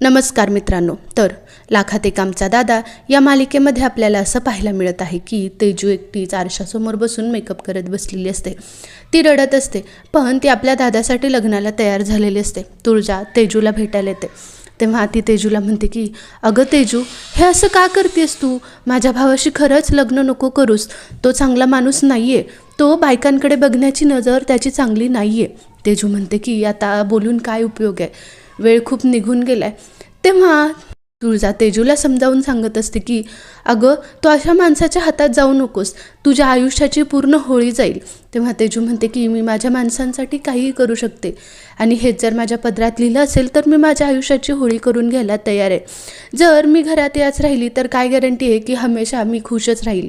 नमस्कार मित्रांनो. तर लाखात एक आमचा दादा या मालिकेमध्ये आपल्याला असं पाहायला मिळत आहे की तेजू एकटीच आरशासमोर बसून मेकअप करत बसलेली असते. ती रडत असते पण ती आपल्या दादासाठी लग्नाला तयार झालेली असते. तुळजा तेजूला भेटायला येते. तेव्हा ती तेजूला म्हणते की अगं तेजू हे असं का करतेस तू? माझ्या भावाशी खरंच लग्न नको करूस. तो चांगला माणूस नाही आहे तो बायकांकडे बघण्याची नजर त्याची चांगली नाही आहे तेजू म्हणते की आता बोलून काय उपयोग आहे? वेळ खूप निघून गेलाय. तेव्हा तुळजा तेजूला समजावून सांगत असते की अगं तू अशा माणसाच्या हातात जाऊ नकोस. तुझ्या आयुष्याची पूर्ण होळी जाईल. तेव्हा तेजू म्हणते की मी माझ्या माणसांसाठी काहीही करू शकते. आणि हेच जर माझ्या पदरात लिहिलं असेल तर मी माझ्या आयुष्याची होळी करून घ्यायला तयार आहे. जर मी घरात याच राहिली तर काय गॅरंटी आहे की हमेशा मी खुशच राहील?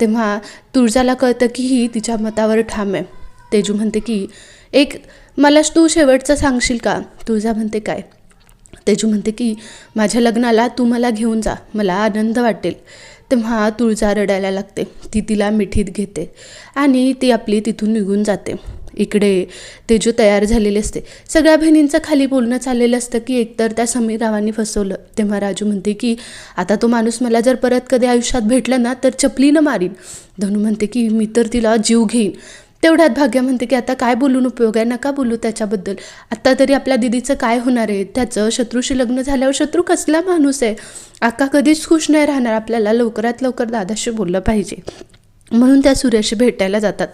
तेव्हा तुळजाला कळतं की ही तिच्या मतावर ठाम आहे. तेजू म्हणते की एक मला तू शेवटचं सांगशील का? तुळजा म्हणते काय? तेजू म्हणते की माझ्या लग्नाला तू मला घेऊन जा. मला आनंद वाटेल. तेव्हा तुळजा रडायला लागते. ती तिला मिठीत घेते आणि ती आपली तिथून निघून जाते. इकडे तेजू तयार झालेले असते. सगळ्या बहिणींचं खाली बोलणं चाललेलं असतं की एकतर त्या समीर रावांनी फसवलं. तेव्हा राजू म्हणते की आता तो माणूस मला जर परत कधी आयुष्यात भेटला ना तर चपलीनं मारीन. धनू म्हणते की मी तर तिला जीव घेईन. तेवढ्यात भाग्य म्हणते की आता काय बोलून उपयोग आहे? नका बोलू त्याच्याबद्दल. आत्ता तरी आपल्या दिदीचं काय होणार आहे? त्याचं शत्रूशी लग्न झाल्यावर शत्रू कसला माणूस आहे? आका कधीच खुश नाही राहणार. आपल्याला लवकरात लवकर दादाशी बोललं पाहिजे. म्हणून त्या सूर्याशी भेटायला जातात.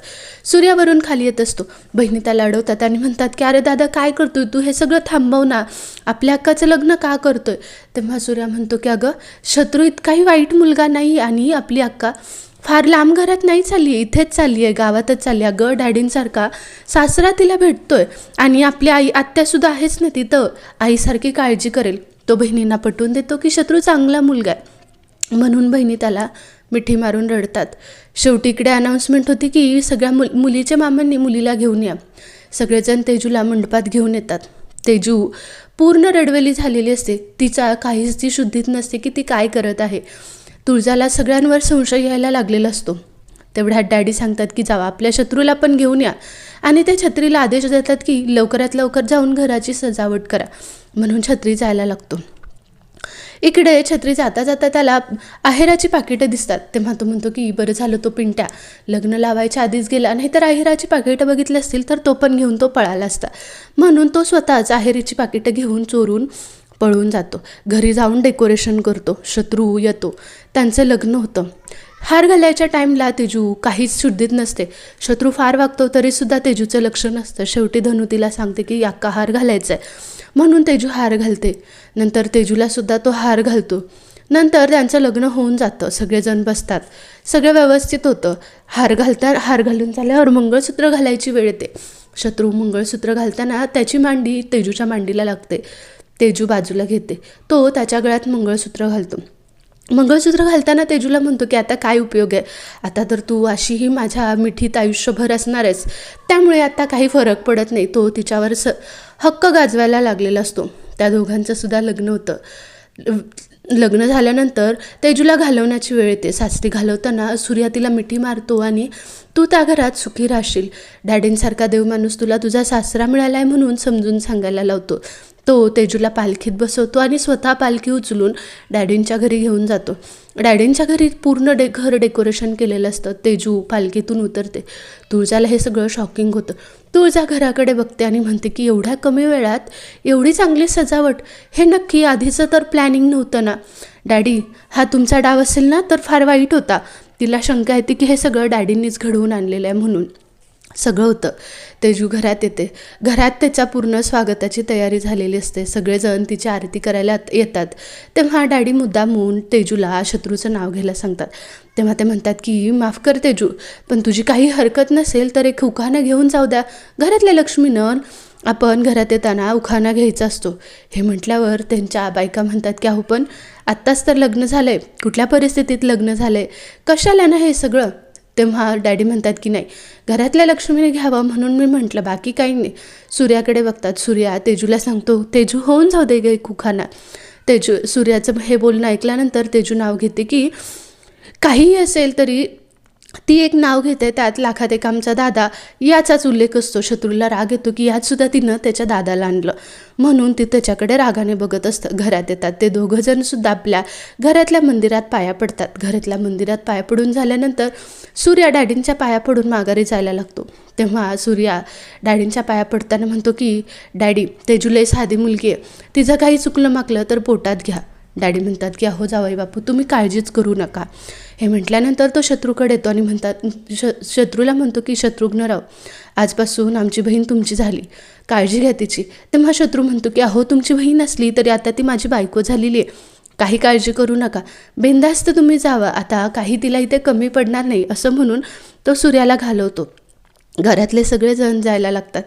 सूर्यावरून खाली येत असतो. बहिणी त्याला अडवतात आणि म्हणतात की अरे दादा काय करतोय तू? हे सगळं थांबव ना. आपल्या अक्काचं लग्न का करतोय? तेव्हा सूर्या म्हणतो की अगं शत्रू इतकाही वाईट मुलगा नाही आणि आपली अक्का फार लांब घरात नाही चालली आहे इथेच चालली आहे गावातच चालली आहे. ग डॅडींसारखा सासरा तिला भेटतोय आणि आपली आई आत्यासुद्धा आहेच ना तिथं. आईसारखी काळजी करेल. तो बहिणींना पटवून देतो की शत्रू चांगला मुलगा आहे. म्हणून बहिणी त्याला मिठी मारून रडतात. शेवटी इकडे अनाऊन्समेंट होती की सगळ्या मुल मुलीच्या मामांनी मुलीला घेऊन या. सगळेजण तेजूला मंडपात घेऊन येतात. तेजू पूर्ण रडवेली झालेली असते. तिचा काहीच ती शुद्धीत नसते की ती काय करत आहे. तुळजाला सगळ्यांवर संशय यायला लागलेला असतो. तेवढ्यात डॅडी सांगतात की जावा आपल्या शत्रूला पण घेऊन या. आणि ते छत्रीला आदेश देतात की लवकरात लवकर जाऊन घराची सजावट करा म्हणून छत्री जायला लागतो. इकडे छत्री जाता जाता त्याला आहेराची पाकिटं दिसतात. तेव्हा तो म्हणतो की बरं झालं तो पिंट्या. लग्न लावायच्या आधीच गेला नाहीतर आहेराची पाकिटं बघितली असतील तर तो पण घेऊन तो पळाला असता. म्हणून तो स्वतःच आहेरीची पाकिटं घेऊन चोरून पळून जातो. घरी जाऊन डेकोरेशन करतो. शत्रू येतो. त्यांचं लग्न होतं. हार घालायच्या टाईमला तेजू काहीच शुद्धीत नसते. शत्रू फार वागतो तरीसुद्धा तेजूचं लक्ष नसतं. शेवटी धनू तिला सांगते की याक्का हार घालायचा आहे म्हणून तेजू हार घालते. नंतर तेजूलासुद्धा तो हार घालतो. नंतर त्यांचं लग्न होऊन जातं. सगळेजण बसतात. सगळं व्यवस्थित होतं. हार घालता हार घालून झाल्यावर मंगळसूत्र घालायची वेळ येते. शत्रू मंगळसूत्र घालताना त्याची मांडी तेजूच्या मांडीला लागते. तेजू बाजूला घेते. तो त्याच्या गळ्यात मंगळसूत्र घालतो. मंगळसूत्र घालताना तेजूला म्हणतो की आता काय उपयोग आहे? आता तर तू अशीही माझ्या मिठीत आयुष्यभर असणार आहेस. त्यामुळे आता काही फरक पडत नाही. तो तिच्यावर स हक्क गाजवायला लागलेला असतो. त्या दोघांचं सुद्धा लग्न होतं. लग्न झाल्यानंतर तेजूला घालवण्याची वेळ येते. सासरी घालवताना सूर्या तिला मिठी मारतो आणि तू त्या घरात सुखी राहशील. डॅडींसारखा देव माणूस तुला तुझा सासरा मिळाला आहे म्हणून समजून सांगायला लावतो. तो तेजूला पालखीत बसवतो आणि स्वतः पालखी उचलून डॅडींच्या घरी घेऊन जातो. डॅडींच्या घरी पूर्ण डे घर डेकोरेशन केलेलं असतं. तेजू पालखीतून उतरते. तुळजाला हे सगळं शॉकिंग होतं. तुळजा घराकडे बघते आणि म्हणते की एवढ्या कमी वेळात एवढी चांगली सजावट हे नक्की आधीचं तर प्लॅनिंग नव्हतं ना. डॅडी हा तुमचा डाव असेल ना तर फार वाईट होता. तिला शंका येते की हे सगळं डॅडींनीच घडवून आणलेलं आहे म्हणून. सगळं होतं. तेजू घरात येते. घरात त्याच्या पूर्ण स्वागताची तयारी झालेली असते. सगळेजण तिची आरती करायला येतात. तेव्हा डॅडी मुद्दा म्हणून तेजूला शत्रूचं नाव घ्यायला सांगतात. तेव्हा ते म्हणतात की माफ कर तेजू पण तुझी काही हरकत नसेल तर एक उखाणा घेऊन जाऊ द्या. घरातल्या लक्ष्मीनं आपण घरात येताना उखाणा घ्यायचा असतो. हे म्हटल्यावर त्यांच्या बायका म्हणतात की अहो पण आत्ताच तर लग्न झालं आहे कुठल्या परिस्थितीत लग्न झालं आहे कशाला ना हे सगळं? तेव्हा डॅडी म्हणतात की नाही घरातल्या लक्ष्मीने घ्यावं म्हणून मी म्हटलं बाकी काही नाही. सूर्याकडे बघतात सूर्या तेजूला सांगतो तेजू होऊन जाऊ दे गे कुखाना. तेजू सूर्याचं हे बोलणं ऐकल्यानंतर तेजू नाव घेते की काहीही असेल तरी ती एक नाव घेते त्यात लाखात एक आमचा दादा याचाच उल्लेख असतो. शत्रूला राग येतो की यात सुद्धा तिनं त्याच्या दादाला आणलं. म्हणून ती त्याच्याकडे रागाने बघत असतं. घरात येतात. ते दोघं जण सुद्धा आपल्या घरातल्या मंदिरात पाया पडतात. घरातल्या मंदिरात पाया पडून झाल्यानंतर सूर्या डॅडींच्या पाया पडून माघारी जायला लागतो. तेव्हा सूर्या डॅडींच्या पाया पडताना म्हणतो की डॅडी तेजुले साधी मुलगी आहे. तिचं काही चुकलं माकलं तर पोटात घ्या. डॅडी म्हणतात की अहो जावाई बापू तुम्ही काळजीच करू नका. हे म्हटल्यानंतर तो शत्रूकडे येतो आणि म्हणतात श शत्रूला म्हणतो की शत्रुघ्न राव आजपासून आमची बहीण तुमची झाली. काळजी घ्या तिची. तेव्हा शत्रू म्हणतो की अहो तुमची बहीण असली तरी आता ती माझी बायको झालेली आहे. काही काळजी करू नका. बिंदास्त तुम्ही जावा. आता काही तिला इथे कमी पडणार नाही असं म्हणून तो सूर्याला घालवतो. घरातले सगळेजण जायला लागतात.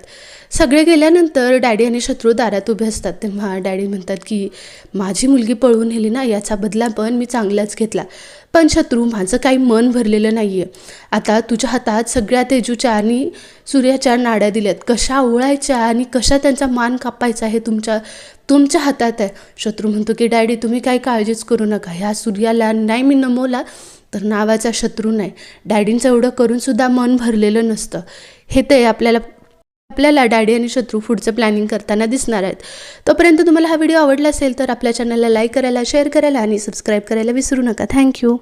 सगळे गेल्यानंतर डॅडी आणि शत्रू दारात उभे असतात. तेव्हा डॅडी म्हणतात की माझी मुलगी पळून नेली ना याचा बदला पण मी चांगलाच घेतला. पण शत्रू माझं काही मन भरलेलं नाही आहे आता तुझ्या हातात सगळ्या तेजूच्या आणि सूर्याच्या नाड्या दिल्यात. कशा ओळायच्या आणि कशा त्यांचा मान कापायचा हे तुमच्या तुमच्या हातात आहे. शत्रू म्हणतो की डॅडी तुम्ही काही काळजीच करू नका. ह्या सूर्याला नाही मी नमवला तर नावाचा शत्रू नाही. डॅडींचं एवढं करूनसुद्धा मन भरलेलं नसतं. हे ते आपल्याला आपल्याला डॅडी आणि शत्रू फूडचं प्लॅनिंग करताना दिसणार आहेत. तोपर्यंत तुम्हाला हा व्हिडिओ आवडला असेल तर आपल्या चॅनलला लाईक करायला शेअर करायला आणि सबस्क्राईब करायला विसरू नका. थँक्यू